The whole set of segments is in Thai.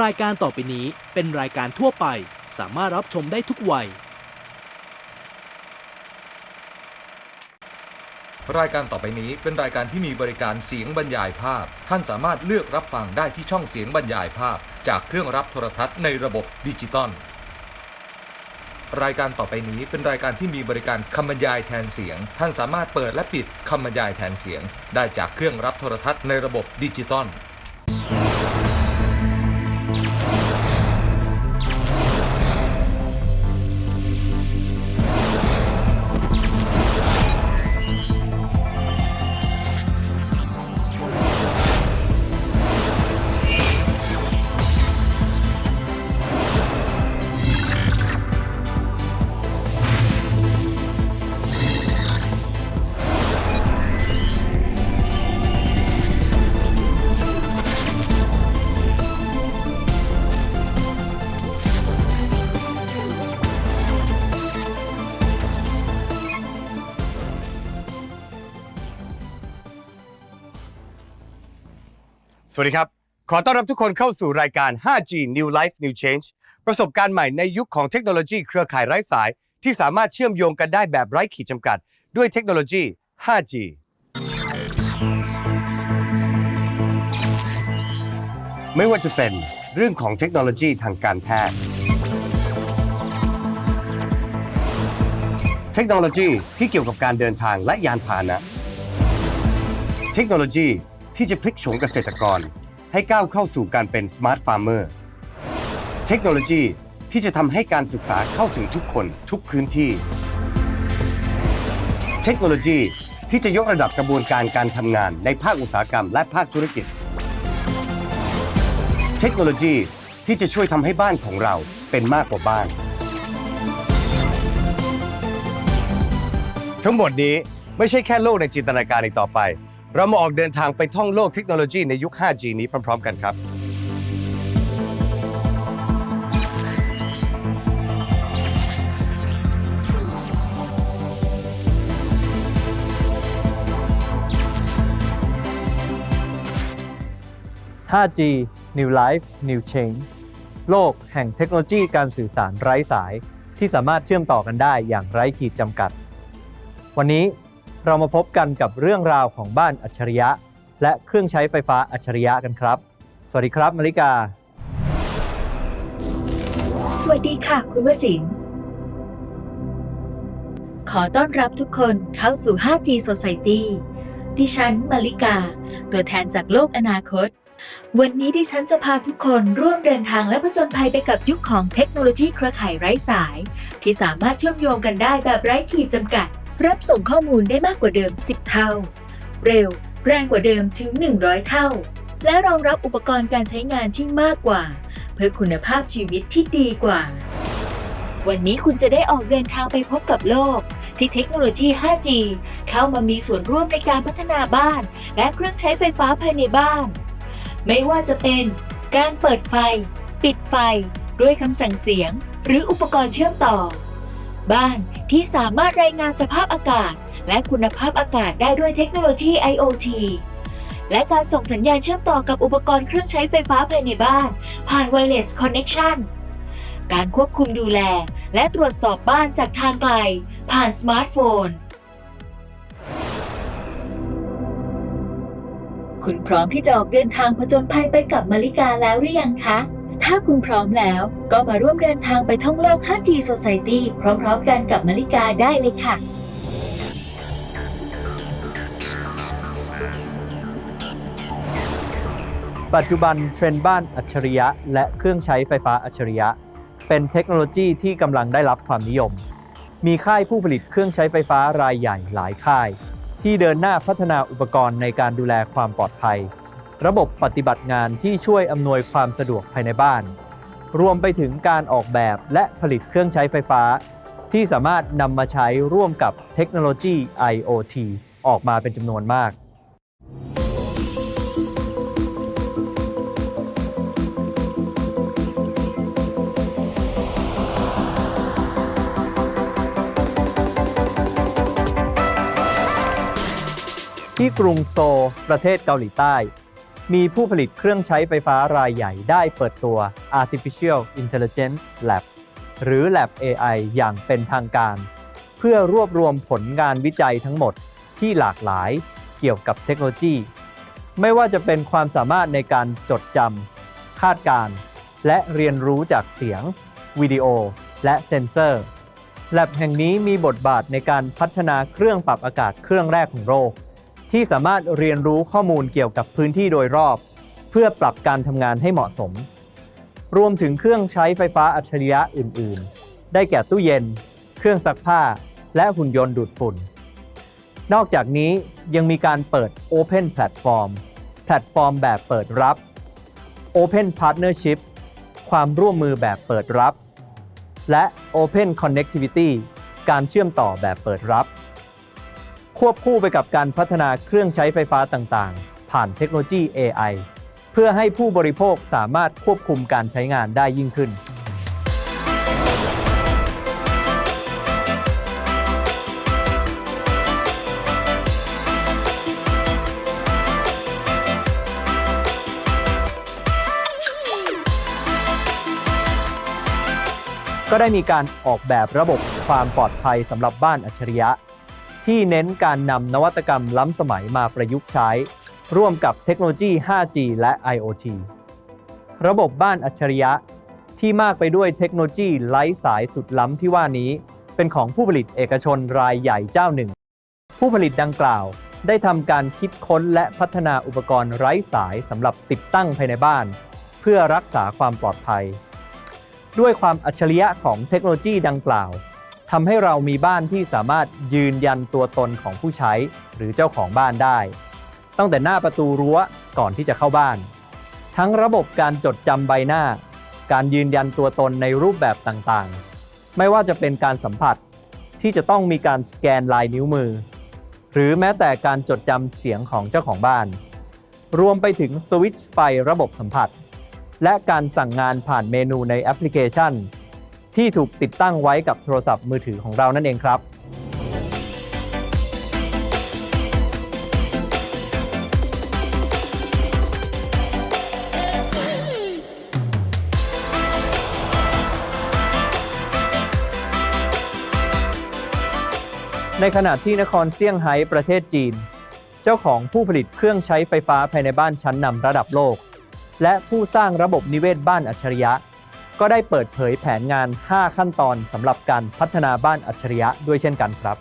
รายการต่อไปนี้เป็นรายการทั่วไป สามารถรับชมได้ทุกวัย รายการต่อไปนี้เป็นรายการที่มีบริการเสียงบรรยายภาพ ท่านสามารถเลือกรับฟังได้ที่ช่องเสียงบรรยายภาพ จากเครื่องรับโทรทัศน์ในระบบดิจิตอลรายการต่อไปนี้เป็นรายการที่มีบริการคำบรรยายแทนเสียง ท่านสามารถเปิดและปิดคำบรรยายแทนเสียง ได้จากเครื่องรับโทรทัศน์ในระบบดิจิตอล วัสดีครับ ขอต้อนรับทุกคนเข้าสู่รายการ 5G New Life New Change ประสบการณ์ใหม่ในยุคของเทคโนโลยีเครือข่ายไร้สาย ที่สามารถเชื่อมโยงกันได้แบบไร้ขีดจำกัด ด้วยเทคโนโลยี 5G ไม่ว่าจะเป็นเรื่องของเทคโนโลยีทางการแพทย์ เทคโนโลยีที่เกี่ยวกับการเดินทางและยานพาหนะ เทคโนโลยี ที่จะพลิกโฉมเกษตรกร ให้ก้าวเข้าสู่การเป็นสมาร์ทฟาร์มเมอร์เทคโนโลยีที่จะทำให้การศึกษาเข้าถึงทุกคนทุกพื้นที่ เทคโนโลยีที่จะยกระดับกระบวนการการทำงานในภาคอุตสาหกรรมและภาคธุรกิจ เทคโนโลยีที่จะช่วยทำให้บ้านของเราเป็นมากกว่าบ้าน ทั้งหมดนี้ไม่ใช่แค่โลกในจินตนาการอีกต่อไป เรามาออกเดินทางไปท่องโลกเทคโนโลยีในยุค 5G นี้พร้อม ๆ กันครับ 5G New Life New Change โลกแห่งเทคโนโลยีการสื่อสารไร้สายที่สามารถเชื่อมต่อกันได้อย่างไร้ขีดจำกัด วันนี้ เรามาพบกันกับเรื่องราวของบ้านอัจฉริยะ และเครื่องใช้ไฟฟ้าอัจฉริยะกันครับ สวัสดีครับมาริกา สวัสดีค่ะ คุณวสินขอต้อนรับทุกคนเข้าสู่ 5G Society ดิฉันมาริกา ตัวแทนจากโลกอนาคต วันนี้ดิฉันจะพาทุกคนร่วมเดินทางและผจญภัยไปกับยุคของเทคโนโลยีเครือข่ายไร้สาย ที่สามารถเชื่อมโยงกันได้แบบไร้ขีดจำกัด รับส่งข้อมูลได้มากกว่าเดิม 10 เท่า เร็ว แรงกว่าเดิมถึง 100 เท่า และรองรับอุปกรณ์การใช้งานที่มากกว่า เพื่อคุณภาพชีวิตที่ดีกว่า วันนี้คุณจะได้ออกเดินทางไปพบกับโลก ที่เทคโนโลยี 5G เข้ามามีส่วนร่วมในการพัฒนาบ้าน และเครื่องใช้ไฟฟ้าภายในบ้าน ไม่ว่าจะเป็นการเปิดไฟ ปิดไฟ ด้วยคำสั่งเสียง หรืออุปกรณ์เชื่อมต่อ บ้าน ที่สามารถรายงานสภาพอากาศ และคุณภาพอากาศได้ด้วยเทคโนโลยี IoT และการส่งสัญญาณเชื่อมต่อกับอุปกรณ์เครื่องใช้ไฟฟ้าภายในบ้าน ผ่าน Wireless Connection การควบคุมดูแล และตรวจสอบบ้านจากทางไกล ผ่านสมาร์ทโฟน คุณพร้อมที่จะออกเดินทางผจญภัยไปกับมาริกาแล้วหรือยังคะ ถ้าคุณพร้อมแล้ว ก็มาร่วมเดินทางไปท่องโลก 5G Society พร้อมๆกันกับมาริกาได้เลยค่ะ ปัจจุบันเทรนด์บ้านอัจฉริยะ และเครื่องใช้ไฟฟ้าอัจฉริยะ เป็นเทคโนโลยีที่กำลังได้รับความนิยม มีค่ายผู้ผลิตเครื่องใช้ไฟฟ้ารายใหญ่หลายค่าย ที่เดินหน้าพัฒนาอุปกรณ์ในการดูแลความปลอดภัย ระบบปฏิบัติงานที่ช่วยอำนวยความสะดวกภายในบ้าน รวมไปถึงการออกแบบและผลิตเครื่องใช้ไฟฟ้า ที่สามารถนำมาใช้ร่วมกับเทคโนโลยี IoT ออกมาเป็นจำนวนมาก ที่กรุงโซลประเทศเกาหลีใต้ มีผู้ผลิตเครื่องใช้ไฟฟ้ารายใหญ่ได้เปิดตัว Artificial Intelligence Lab หรือ Lab AI อย่างเป็นทางการ เพื่อรวบรวมผลงานวิจัยทั้งหมดที่หลากหลายเกี่ยวกับเทคโนโลยี ไม่ว่าจะเป็นความสามารถในการจดจำคาดการณ์และเรียนรู้จากเสียง วิดีโอ และเซนเซอร์ แลบแห่งนี้มีบทบาทในการพัฒนาเครื่องปรับอากาศเครื่องแรกของโลก ที่สามารถเรียนรู้ข้อมูลเกี่ยวกับพื้นที่โดยรอบ เพื่อปรับการทำงานให้เหมาะสม รวมถึงเครื่องใช้ไฟฟ้าอัจฉริยะอื่น ๆ ได้แก่ตู้เย็น เครื่องซักผ้า และหุ่นยนต์ดูดฝุ่น นอกจากนี้ยังมีการเปิด Open Platform แพลตฟอร์มแบบเปิดรับ Open Partnership ความร่วมมือแบบเปิดรับ และ Open Connectivity การเชื่อมต่อแบบเปิดรับ วบคู่ไปกับการพัฒนาเครื่องใช้ไฟฟ้าต่างๆ ผ่านเทคโนโลยี AI เพื่อให้ผู้บริโภคสามารถควบคุมการใช้งานได้ยิ่งขึ้น ก็ได้มีการออกแบบระบบความปลอดภัยสำหรับบ้านอัจฉริยะ ที่เน้นการนำนวัตกรรมล้ำสมัยมาประยุกต์ใช้ ร่วมกับเทคโนโลยี 5G และ IoT ระบบบ้านอัจฉริยะ ที่มากไปด้วยเทคโนโลยีไร้สายสุดล้ำที่ว่านี้ เป็นของผู้ผลิตเอกชนรายใหญ่เจ้าหนึ่ง ผู้ผลิตดังกล่าว ได้ทำการคิดค้นและพัฒนาอุปกรณ์ไร้สายสำหรับติดตั้งภายในบ้าน เพื่อรักษาความปลอดภัย ด้วยความอัจฉริยะของเทคโนโลยีดังกล่าว ทำให้เรามีบ้านที่สามารถยืนยันตัวตนของผู้ใช้หรือเจ้าของบ้านได้ ตั้งแต่หน้าประตูรั้วก่อนที่จะเข้าบ้าน ทั้งระบบการจดจำใบหน้า การยืนยันตัวตนในรูปแบบต่างๆ ไม่ว่าจะเป็นการสัมผัสที่จะต้องมีการสแกนลายนิ้วมือ หรือแม้แต่การจดจำเสียงของเจ้าของบ้าน รวมไปถึงสวิตช์ไฟระบบสัมผัส และการสั่งงานผ่านเมนูในแอปพลิเคชัน ที่ถูกติดตั้งไว้กับโทรศัพท์มือถือของเรานั่นเองครับ ในขณะที่นครเซี่ยงไฮ้ประเทศจีน เจ้าของผู้ผลิตเครื่องใช้ไฟฟ้าภายในบ้านชั้นนำระดับโลก และผู้สร้างระบบนิเวศบ้านอัจฉริยะ ก็ได้เปิดเผยแผนงาน 5 ขั้นตอนสำหรับการพัฒนาบ้านอัจฉริยะด้วยเช่นกันครับ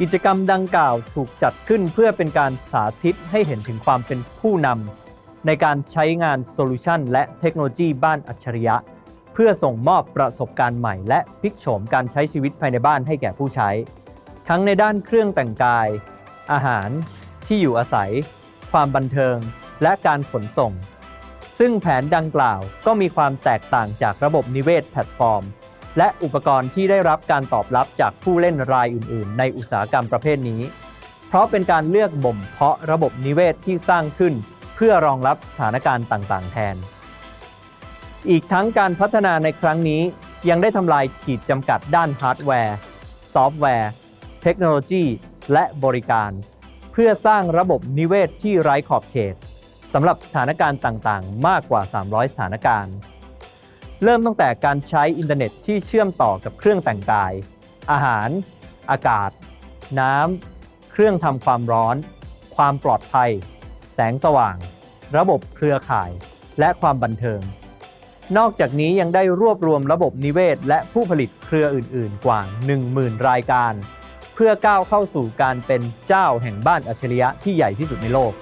กิจกรรมดังกล่าวถูกจัดขึ้นเพื่อเป็นการสาธิตให้เห็นถึงความเป็นผู้นำในการใช้งานโซลูชันและเทคโนโลยีบ้านอัจฉริยะ เพื่อส่งมอบประสบการณ์ใหม่ และพลิกโฉมการใช้ชีวิตภายในบ้านให้แก่ผู้ใช้ ทั้งในด้านเครื่องแต่งกาย อาหารที่อยู่อาศัย ความบันเทิง และการขนส่ง ซึ่งแผนดังกล่าวก็มีความแตกต่างจากระบบนิเวศแพลตฟอร์ม และอุปกรณ์ที่ได้รับการตอบรับจากผู้เล่นรายอื่น ๆ ในอุตสาหกรรมประเภทนี้ เพราะเป็นการเลือกบ่มเพาะระบบนิเวศที่สร้างขึ้น เพื่อรองรับสถานการณ์ต่าง ๆ แทน อีกทั้งการพัฒนาในครั้งนี้ยังได้ทำลายขีดจำกัดด้านฮาร์ดแวร์ ซอฟต์แวร์ เทคโนโลยี และบริการ เพื่อสร้างระบบนิเวศที่ไร้ขอบเขต สำหรับสถานการณ์ต่างๆ มากกว่า 300 สถานการณ์ เริ่มตั้งแต่การใช้อินเทอร์เน็ตที่เชื่อมต่อกับเครื่องแต่งกาย อาหาร อากาศ น้ำ เครื่องทำความร้อน ความปลอดภัย แสงสว่าง ระบบเครือข่าย และความบันเทิง นอกจากนี้ยังได้รวบรวมระบบนิเวศ และผู้ผลิตเครืออื่น ๆ กว่า 10,000 รายการ เพื่อก้าวเข้าสู่การเป็นเจ้าแห่งบ้านอัจฉริยะที่ใหญ่ที่สุดในโลก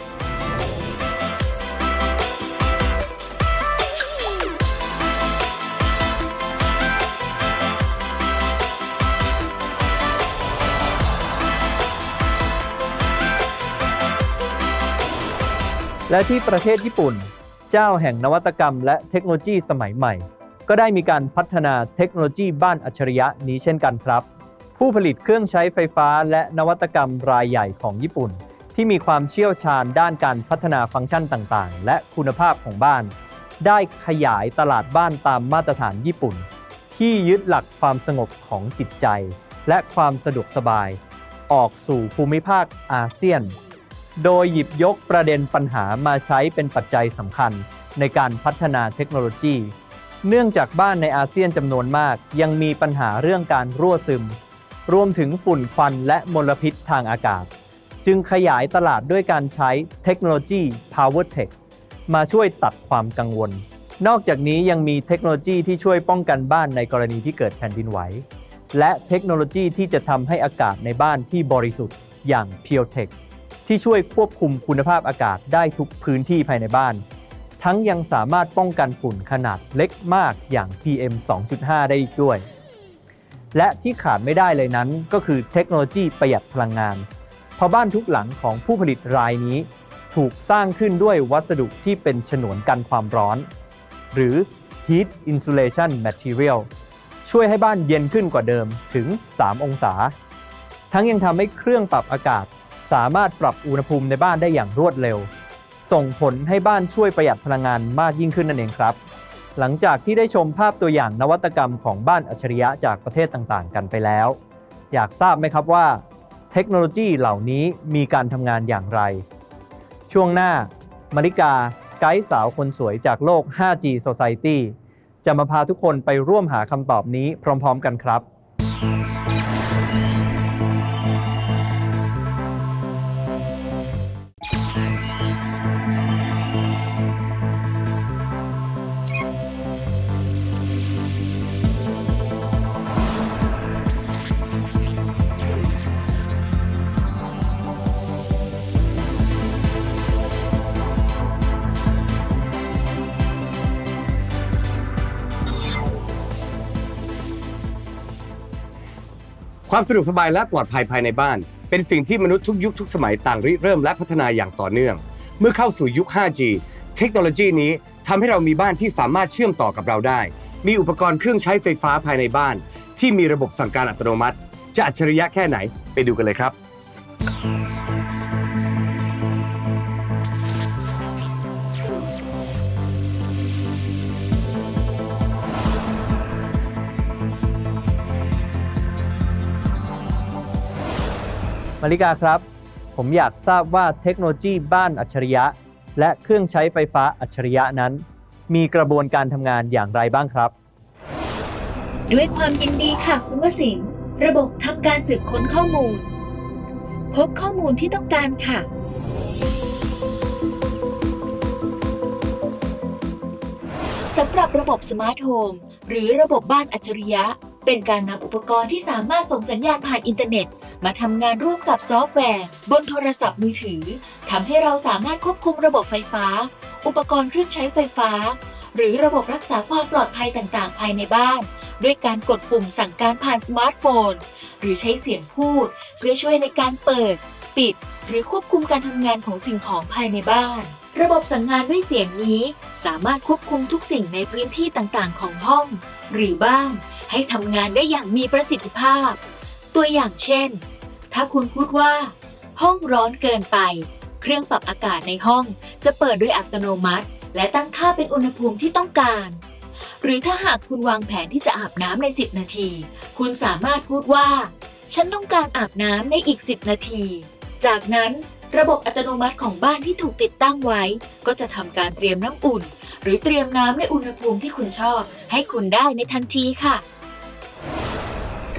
และที่ประเทศญี่ปุ่น เจ้าแห่งนวัตกรรมและเทคโนโลยีสมัยใหม่ ก็ได้มีการพัฒนาเทคโนโลยีบ้านอัจฉริยะนี้เช่นกันครับ ผู้ผลิตเครื่องใช้ไฟฟ้าและนวัตกรรมรายใหญ่ของญี่ปุ่น ที่มีความเชี่ยวชาญด้านการพัฒนาฟังก์ชันต่างๆ และคุณภาพของบ้าน ได้ขยายตลาดบ้านตามมาตรฐานญี่ปุ่น ที่ยึดหลักความสงบของจิตใจ และความสะดวกสบาย ออกสู่ภูมิภาคอาเซียน โดยหยิบยกประเด็นปัญหามาใช้เป็นปัจจัยสำคัญในการพัฒนาเทคโนโลยี เนื่องจากบ้านในอาเซียนจำนวนมาก ยังมีปัญหาเรื่องการรั่วซึม รวมถึงฝุ่นควันและมลพิษทางอากาศ จึงขยายตลาดด้วยการใช้เทคโนโลยี Power Tech มาช่วยตัดความกังวล นอกจากนี้ยังมีเทคโนโลยีที่ช่วยป้องกันบ้านในกรณีที่เกิดแผ่นดินไหว และเทคโนโลยีที่จะทำให้อากาศในบ้านที่บริสุทธิ์อย่าง PureTech ที่ช่วยควบคุมคุณภาพอากาศได้ทุกพื้นที่ภายในบ้าน ทั้งยังสามารถป้องกันฝุ่นขนาดเล็กมากอย่าง PM 2.5 ได้อีกด้วย และที่ขาดไม่ได้เลยนั้นก็คือเทคโนโลยีประหยัดพลังงาน เพราะบ้านทุกหลังของผู้ผลิตรายนี้ ถูกสร้างขึ้นด้วยวัสดุที่เป็นฉนวนกันความร้อน หรือ Heat Insulation Material ช่วยให้บ้านเย็นขึ้นกว่าเดิมถึง 3 องศา ทั้งยังทำให้เครื่องปรับอากาศ สามารถปรับอุณหภูมิในบ้านได้อย่างรวดเร็ว ส่งผลให้บ้านช่วยประหยัดพลังงานมากยิ่งขึ้นนั่นเองครับ หลังจากที่ได้ชมภาพตัวอย่างนวัตกรรมของบ้านอัจฉริยะจากประเทศต่างๆ กันไปแล้ว อยากทราบไหมครับว่า เทคโนโลยีเหล่านี้มีการทำงานอย่างไร ช่วงหน้ามาริกาไกด์สาวคนสวยจากโลก 5G Society จะมาพาทุกคนไปร่วมหาคำตอบนี้พร้อม ๆ กันครับ ความสะดวกสบายและปลอดภัยภายในบ้าน เป็นสิ่งที่มนุษย์ทุกยุคทุกสมัยต่างริเริ่มและพัฒนาอย่างต่อเนื่อง เมื่อเข้าสู่ยุค 5G เทคโนโลยีนี้ทำให้เรามีบ้านที่สามารถเชื่อมต่อกับเราได้ มีอุปกรณ์เครื่องใช้ไฟฟ้าภายในบ้าน ที่มีระบบสั่งการอัตโนมัติ จะอัจฉริยะแค่ไหนไปดูกันเลยครับ มาริกาครับ ผมอยากทราบว่าเทคโนโลยีบ้านอัจฉริยะ และเครื่องใช้ไฟฟ้าอัจฉริยะนั้น มีกระบวนการทำงานอย่างไรบ้างครับ ด้วยความยินดีค่ะคุณวสินระบบทำการสืบค้นข้อมูล พบข้อมูลที่ต้องการค่ะ สำหรับระบบสมาร์ทโฮมหรือระบบบ้านอัจฉริยะ เป็นการนำอุปกรณ์ที่สามารถส่งสัญญาณผ่านอินเทอร์เน็ต มาทำงานร่วมกับซอฟต์แวร์ บนโทรศัพท์มือถือทำให้เราสามารถควบคุมระบบไฟฟ้า อุปกรณ์เครื่องใช้ไฟฟ้า หรือระบบรักษาความปลอดภัยต่างๆ ภายในบ้าน ด้วยการกดปุ่มสั่งการผ่านสมาร์ทโฟน หรือใช้เสียงพูด เพื่อช่วยในการเปิด ปิด หรือควบคุมการทำงานของสิ่งของภายในบ้านระบบสั่งงานด้วยเสียงนี้ สามารถควบคุมทุกสิ่งในพื้นที่ต่างๆ ของห้อง หรือบ้าน ให้ทำงานได้อย่างมีประสิทธิภาพ ตัวอย่างเช่น ถ้าคุณพูดว่า ห้องร้อนเกินไป เครื่องปรับอากาศในห้องจะเปิดด้วยอัตโนมัติ และตั้งค่าเป็นอุณหภูมิที่ต้องการ หรือถ้าหากคุณวางแผนที่จะอาบน้ำใน 10 นาที คุณสามารถพูดว่า ฉันต้องการอาบน้ำในอีก 10 นาที จากนั้นระบบอัตโนมัติของบ้านที่ถูกติดตั้งไว้ ก็จะทำการเตรียมน้ำอุ่น หรือเตรียมน้ำในอุณหภูมิที่คุณชอบ ให้คุณได้ในทันทีค่ะ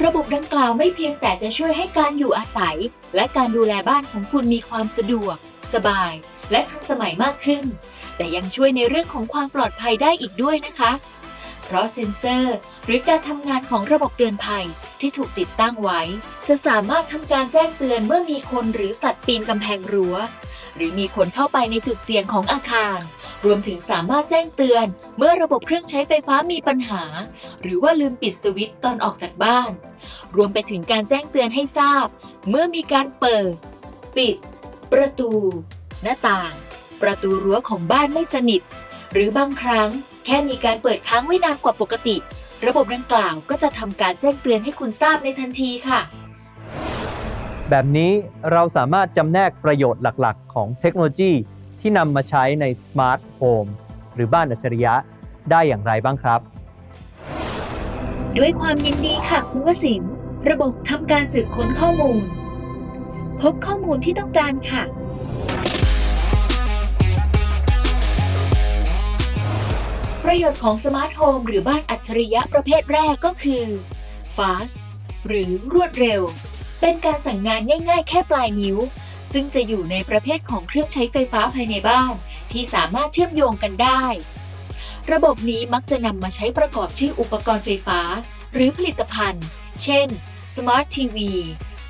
ระบบดังกล่าวไม่เพียงแต่จะช่วยให้การอยู่อาศัย และการดูแลบ้านของคุณมีความสะดวก สบาย และทันสมัยมากขึ้น แต่ยังช่วยในเรื่องของความปลอดภัยได้อีกด้วยนะคะ เพราะเซ็นเซอร์ หรือการทำงานของระบบเตือนภัยที่ถูกติดตั้งไว้ จะสามารถทำการแจ้งเตือนเมื่อมีคนหรือสัตว์ปีนกำแพงรั้ว หรือมีคนเข้าไปในจุดเสี่ยงของอาคาร รวมถึงสามารถแจ้งเตือน เมื่อระบบเครื่องใช้ไฟฟ้ามีปัญหา หรือว่าลืมปิดสวิตช์ตอนออกจากบ้าน รวมไปถึงการแจ้งเตือนให้ทราบ เมื่อมีการเปิด ปิด ประตู หน้าต่าง ประตูรั้วของบ้านไม่สนิท หรือบางครั้งแค่มีการเปิดค้างไว้นานกว่าปกติ ระบบดังกล่าวก็จะทำการแจ้งเตือนให้คุณทราบในทันทีค่ะ แบบนี้เราสามารถจำแนกประโยชน์หลักๆ ของเทคโนโลยีที่นำมาใช้ในสมาร์ทโฮมหรือบ้านอัจฉริยะได้อย่างไรบ้างครับ ด้วยความยินดีค่ะคุณวสินระบบทำการสืบค้นข้อมูล พบข้อมูลที่ต้องการค่ะ ประโยชน์ของสมาร์ทโฮมหรือบ้านอัจฉริยะประเภทแรกก็คือ fast หรือรวดเร็ว เป็นการสั่งงานง่ายๆ แค่ปลายนิ้ว ซึ่งจะอยู่ในประเภทของเครื่องใช้ไฟฟ้าภายในบ้าน ที่สามารถเชื่อมโยงกันได้ ระบบนี้มักจะนำมาใช้ประกอบชื่ออุปกรณ์ไฟฟ้า หรือผลิตภัณฑ์ เช่น Smart TV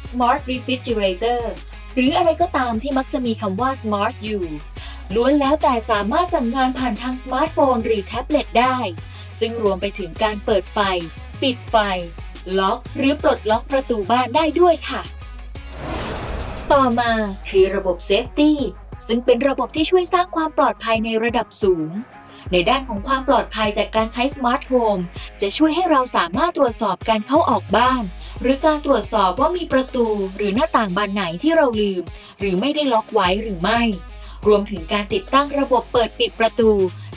Smart Refrigerator หรืออะไรก็ตามที่มักจะมีคำว่า Smart อยู่ ล้วนแล้วแต่สามารถสั่งงานผ่านทางสมาร์ทโฟนหรือแท็บเล็ตได้ ซึ่งรวมไปถึงการเปิดไฟ ปิดไฟ ล็อก หรือปลดล็อกประตูบ้านได้ด้วยค่ะ ต่อมาคือระบบ Safety ซึ่งเป็นระบบที่ช่วยสร้างความปลอดภัยในระดับสูง ในด้านของความปลอดภัยจากการใช้สมาร์ทโฮมจะช่วยให้เราสามารถตรวจสอบการเข้าออกบ้าน หรือการตรวจสอบว่ามีประตูหรือหน้าต่างบานไหนที่เราลืม หรือไม่ได้ล็อกไว้หรือไม่ รวมถึงการติดตั้งระบบเปิดปิดประตู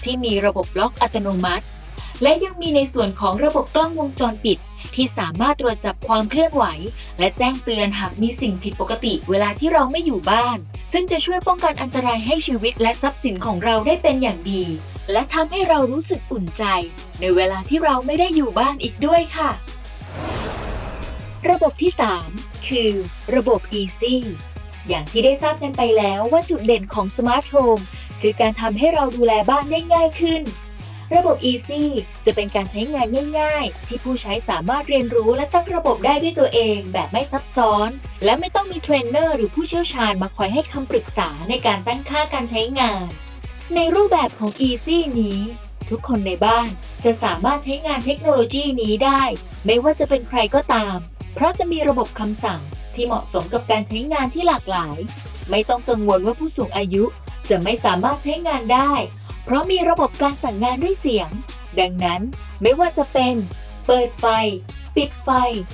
ที่มีระบบล็อกอัตโนมัติ และยังมีในส่วนของระบบกล้องวงจรปิด ที่สามารถตรวจจับความเคลื่อนไหว และแจ้งเตือนหากมีสิ่งผิดปกติเวลาที่เราไม่อยู่บ้าน ซึ่งจะช่วยป้องกันอันตรายให้ชีวิตและทรัพย์สินของเราได้เป็นอย่างดี และทำให้เรารู้สึกอุ่นใจ ในเวลาที่เราไม่ได้อยู่บ้านอีกด้วยค่ะ ระบบที่ 3 คือ ระบบ Easy อย่างที่ได้ทราบกันไปแล้วว่าจุดเด่นของสมาร์ทโฮมคือการทำให้เราดูแลบ้านได้ง่ายขึ้น ระบบ Easy จะเป็นการใช้งานง่าย ๆ ที่ผู้ใช้สามารถเรียนรู้และตั้งระบบได้ด้วยตัวเอง แบบไม่ซับซ้อน และไม่ต้องมีเทรนเนอร์หรือผู้เชี่ยวชาญมาคอยให้คำปรึกษาในการตั้งค่าการใช้งาน ในรูปแบบของ Easy นี้ ทุกคนในบ้านจะสามารถใช้งานเทคโนโลยีนี้ได้ ไม่ว่าจะเป็นใครก็ตาม เพราะจะมีระบบคำสั่งที่เหมาะสมกับการใช้งานที่หลากหลาย ไม่ต้องกังวลว่าผู้สูงอายุจะไม่สามารถใช้งานได้ เพราะมีระบบการสั่งงานด้วยเสียง ดังนั้นไม่ว่าจะเป็น เปิดไฟ ปิดไฟ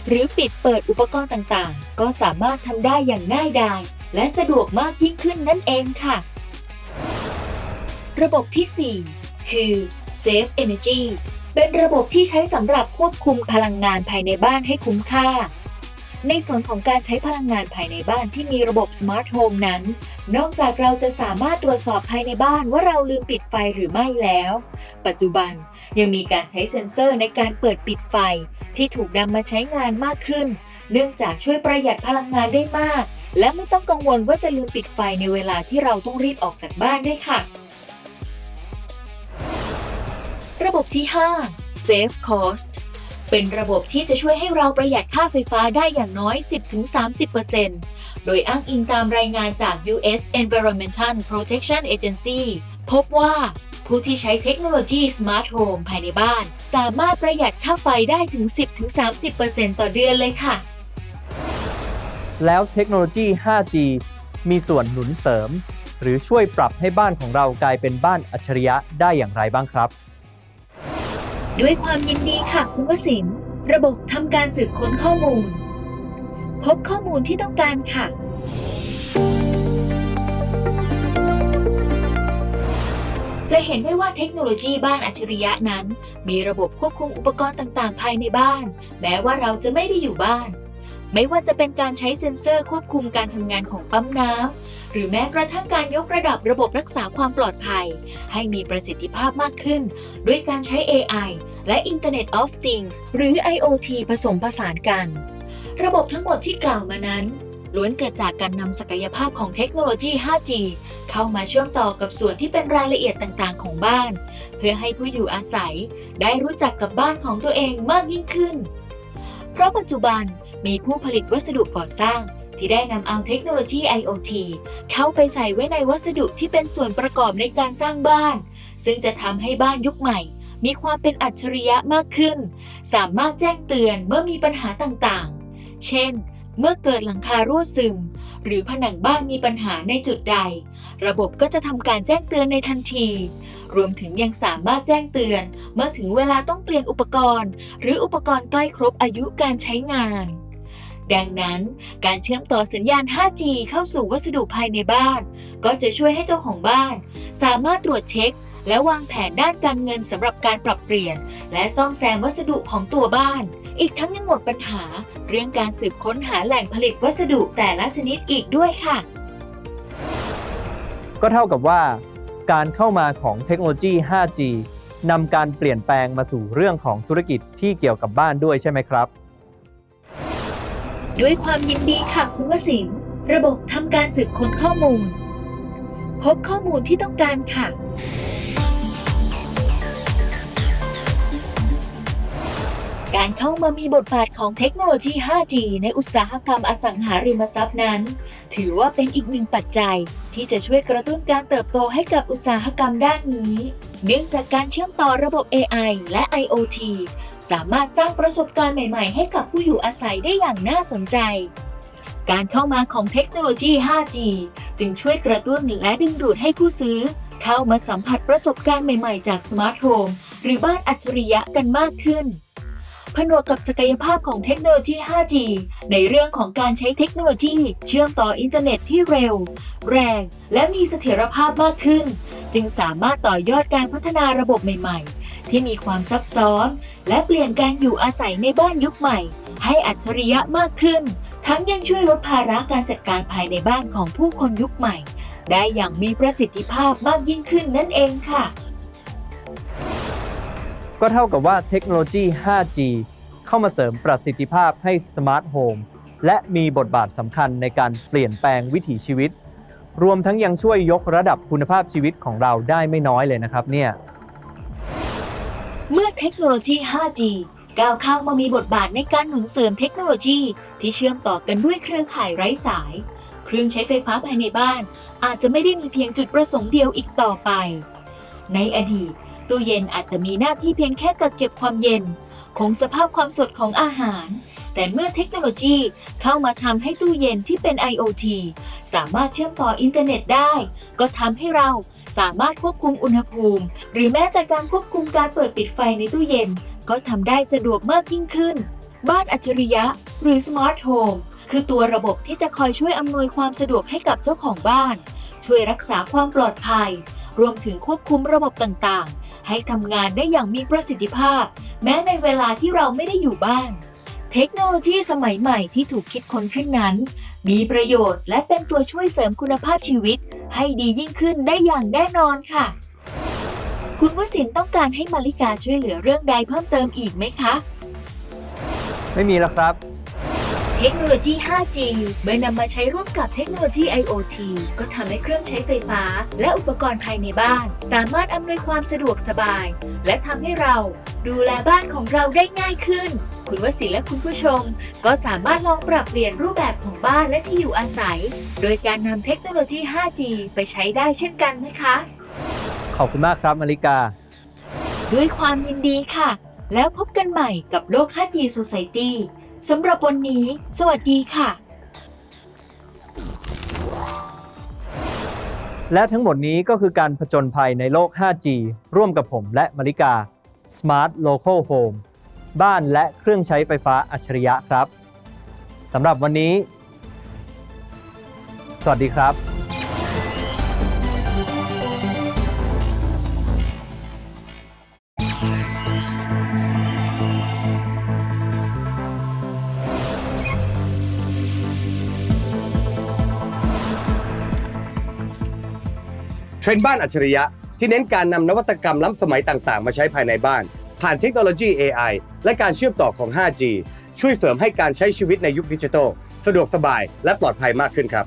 หรือปิดเปิดอุปกรณ์ต่างๆ ก็สามารถทำได้อย่างง่ายดายและสะดวกมากยิ่งขึ้นนั่นเองค่ะ ระบบที่ 4 คือ Save Energy เป็นระบบที่ใช้สำหรับควบคุมพลังงานภายในบ้านให้คุ้มค่า ในส่วนของการใช้พลังงานภายในบ้านที่มีระบบสมาร์ทโฮมนั้น นอกจากเราจะสามารถตรวจสอบภายในบ้านว่าเราลืมปิดไฟหรือไม่แล้ว ปัจจุบันยังมีการใช้เซ็นเซอร์ในการเปิดปิดไฟ ที่ถูกนำมาใช้งานมากขึ้น เนื่องจากช่วยประหยัดพลังงานได้มาก และไม่ต้องกังวลว่าจะลืมปิดไฟในเวลาที่เราต้องรีบออกจากบ้านด้วยค่ะ ระบบที่ 5 Save Cost เป็นระบบที่จะช่วยให้เราประหยัดค่าไฟฟ้าได้อย่างน้อย 10-30%โดยอ้างอิงตามรายงานจาก U.S. Environmental Protection Agency พบว่าผู้ที่ใช้เทคโนโลยี Smart Home ภายในบ้าน สามารถประหยัดค่าไฟได้ถึง 10-30%ต่อเดือนเลยค่ะ แล้วเทคโนโลยี 5G มีส่วนหนุนเสริม หรือช่วยปรับให้บ้านของเรากลายเป็นบ้านอัจฉริยะได้อย่างไรบ้างครับ ด้วยความยินดีค่ะคุณวสินทร์ระบบทำการสืบค้นข้อมูล พบข้อมูลที่ต้องการค่ะ จะเห็นได้ว่าเทคโนโลยีบ้านอัจฉริยะนั้น มีระบบควบคุมอุปกรณ์ต่างๆ ภายในบ้าน แม้ว่าเราจะไม่ได้อยู่บ้าน ไม่ว่าจะเป็นการใช้เซ็นเซอร์ควบคุมการทำงานของปั๊มน้ำ หรือแม้กระทั่งการยกระดับระบบรักษาความปลอดภัย ให้มีประสิทธิภาพมากขึ้น ด้วยการใช้ AI และ Internet of Things หรือ IoT ผสมผสานกัน ระบบทั้งหมดที่กล่าวมานั้นล้วนเกิดจากการนำศักยภาพของเทคโนโลยี 5G เข้ามาเชื่อมต่อกับส่วนที่เป็นรายละเอียดต่างๆ ของบ้าน เพื่อให้ผู้อยู่อาศัย ได้รู้จักกับบ้านของตัวเองมากยิ่งขึ้น เพราะปัจจุบันมีผู้ผลิตวัสดุก่อสร้าง ที่ได้นำเอาเทคโนโลยี IoT เข้าไปใส่ไว้ในวัสดุที่เป็นส่วนประกอบในการสร้างบ้าน ซึ่งจะทำให้บ้านยุคใหม่ มีความเป็นอัจฉริยะมากขึ้น สามารถแจ้งเตือนเมื่อมีปัญหาต่างๆ เช่น เมื่อเกิดหลังคารั่วซึม หรือผนังบ้านมีปัญหาในจุดใด ระบบก็จะทำการแจ้งเตือนในทันที รวมถึงยังสามารถแจ้งเตือน เมื่อถึงเวลาต้องเปลี่ยนอุปกรณ์ หรืออุปกรณ์ใกล้ครบอายุการใช้งาน ดังนั้นการเชื่อมต่อสัญญาณ 5G เข้าสู่วัสดุภายในบ้าน ก็จะช่วยให้เจ้าของบ้าน สามารถตรวจเช็ค และวางแผนด้านการเงินสำหรับการปรับเปลี่ยน และซ่อมแซมวัสดุของตัวบ้าน อีกทั้งยังหมดปัญหา เรื่องการสืบค้นหาแหล่งผลิตวัสดุแต่ละชนิดอีกด้วยค่ะ ก็เท่ากับว่า การเข้ามาของเทคโนโลยี 5G นำการเปลี่ยนแปลงมาสู่เรื่องของธุรกิจที่เกี่ยวกับบ้านด้วยใช่ไหมครับ ด้วยความยินดีค่ะคุณวสินระบบทำการสืบค้นข้อมูล พบข้อมูลที่ต้องการค่ะ การเข้ามามีบทบาทของเทคโนโลยี 5G ในอุตสาหกรรมอสังหาริมทรัพย์นั้น ถือว่าเป็นอีกหนึ่งปัจจัย ที่จะช่วยกระตุ้นการเติบโตให้กับอุตสาหกรรมด้านนี้ เนื่องจากการเชื่อมต่อระบบ AI และ IoT สามารถสร้างประสบการณ์ใหม่ๆ ให้กับผู้อยู่อาศัยได้อย่างน่าสนใจ การเข้ามาของเทคโนโลยี 5G จึงช่วยกระตุ้นและดึงดูดให้ผู้ซื้อ เข้ามาสัมผัสประสบการณ์ใหม่ๆ จากสมาร์ทโฮมหรือบ้านอัจฉริยะกันมากขึ้น ผนวกกับศักยภาพของเทคโนโลยี 5G ในเรื่องของการใช้เทคโนโลยี เชื่อมต่ออินเทอร์เน็ตที่เร็ว แรง และมีเสถียรภาพมากขึ้น จึงสามารถต่อยอดการพัฒนาระบบใหม่ๆ ที่มีความซับซ้อน และเปลี่ยนการอยู่อาศัยในบ้านยุคใหม่ ให้อัจฉริยะมากขึ้น ทั้งยังช่วยลดภาระการจัดการภายในบ้านของผู้คนยุคใหม่ ได้อย่างมีประสิทธิภาพมากยิ่งขึ้นนั่นเองค่ะ ก็เท่ากับว่าเทคโนโลยี 5G เข้ามาเสริมประสิทธิภาพให้สมาร์ทโฮมและมีบทบาทสำคัญในการเปลี่ยนแปลงวิถีชีวิต รวมทั้งยังช่วยยกระดับคุณภาพชีวิตของเราได้ไม่น้อยเลยนะครับเนี่ย เมื่อเทคโนโลยี 5G ก้าวเข้ามามีบทบาทในการหนุนเสริมเทคโนโลยีที่เชื่อมต่อกันด้วยเครือข่ายไร้สาย เครื่องใช้ไฟฟ้าภายในบ้าน อาจจะไม่ได้มีเพียงจุดประสงค์เดียวอีกต่อไป ในอดีต ตู้เย็นอาจจะมีหน้าที่เพียงแค่กักเก็บความเย็น คงสภาพความสดของอาหาร แต่เมื่อเทคโนโลยีเข้ามาทำให้ตู้เย็นที่เป็น IoT สามารถเชื่อมต่ออินเทอร์เน็ตได้ ก็ทำให้เราสามารถควบคุมอุณหภูมิ หรือแม้แต่การควบคุมการเปิดปิดไฟในตู้เย็น ก็ทำได้สะดวกมากยิ่งขึ้น บ้านอัจฉริยะ หรือสมาร์ทโฮมคือตัวระบบที่จะคอยช่วยอำนวยความสะดวกให้กับเจ้าของบ้าน ช่วยรักษาความปลอดภัย รวมถึงควบคุมระบบต่างๆ ให้ทำงานได้อย่างมีประสิทธิภาพ แม้ในเวลาที่เราไม่ได้อยู่บ้าน เทคโนโลยีสมัยใหม่ที่ถูกคิดค้นขึ้นนั้น มีประโยชน์และเป็นตัวช่วยเสริมคุณภาพชีวิต ให้ดียิ่งขึ้นได้อย่างแน่นอนค่ะ คุณวสินต้องการให้มาริกาช่วยเหลือเรื่องใดเพิ่มเติมอีกไหมคะ ไม่มีแล้วครับ ทคโนโลยี 5G เมื่อนำมาใช้ร่วมกับเทคโนโลยี IoT ก็ทำให้เครื่องใช้ไฟฟ้า และอุปกรณ์ภายในบ้าน สามารถอำนวยความสะดวกสบาย และทำให้เราดูแลบ้านของเราได้ง่ายขึ้น คุณวสินทร์และคุณผู้ชม ก็สามารถลองปรับเปลี่ยนรูปแบบของบ้านและที่อยู่อาศัย โดยการนำเทคโนโลยี 5G ไปใช้ได้เช่นกันนะคะ ขอบคุณมากครับมาริกา ด้วยความยินดีค่ะ แล้วพบกันใหม่กับโลก 5G Society สำหรับวันนี้ สวัสดีค่ะ และทั้งหมดนี้ก็คือการผจญภัยในโลก 5G ร่วมกับผมและมาริกา Smart Local Home บ้านและเครื่องใช้ไฟฟ้าอัจฉริยะครับสำหรับวันนี้ สวัสดีครับ เทรนด์บ้านอัจฉริยะ ที่เน้นการนำนวัตกรรมล้ำสมัยต่างๆ มาใช้ภายในบ้าน ผ่านเทคโนโลยี AI และการเชื่อมต่อของ 5G ช่วยเสริมให้การใช้ชีวิตในยุคดิจิทัลสะดวกสบายและปลอดภัยมากขึ้นครับ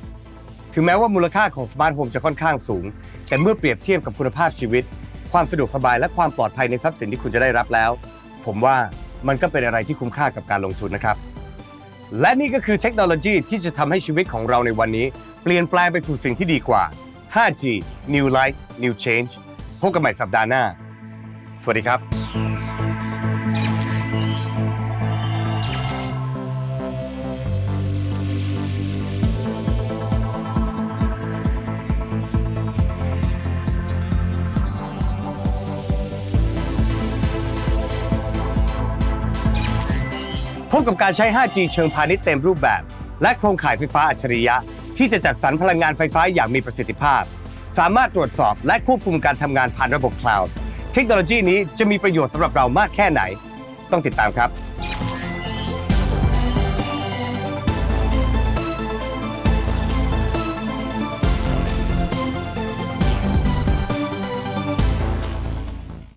ถึงแม้ว่ามูลค่าของสมาร์ทโฮมจะค่อนข้างสูง แต่เมื่อเปรียบเทียบกับคุณภาพชีวิต ความสะดวกสบายและความปลอดภัยในทรัพย์สินที่คุณจะได้รับแล้ว ผมว่ามันก็เป็นอะไรที่คุ้มค่ากับการลงทุนนะครับ และนี่ก็คือเทคโนโลยีที่จะทำให้ชีวิตของเราในวันนี้ เปลี่ยนแปลงไปสู่สิ่งที่ดีกว่า 5G New Life New Change พบกันใหม่สัปดาห์หน้า สวัสดีครับพบกับการใช้ 5G เชิงพาณิชย์เต็มรูปแบบ และโครงข่ายไฟฟ้าอัจฉริยะ ที่จะจัดสรรพลังงานไฟฟ้าอย่างมีประสิทธิภาพ สามารถตรวจสอบและควบคุมการทำงานผ่านระบบคลาวด์เทคโนโลยีนี้จะมีประโยชน์สำหรับเรามากแค่ไหน ต้องติดตามครับ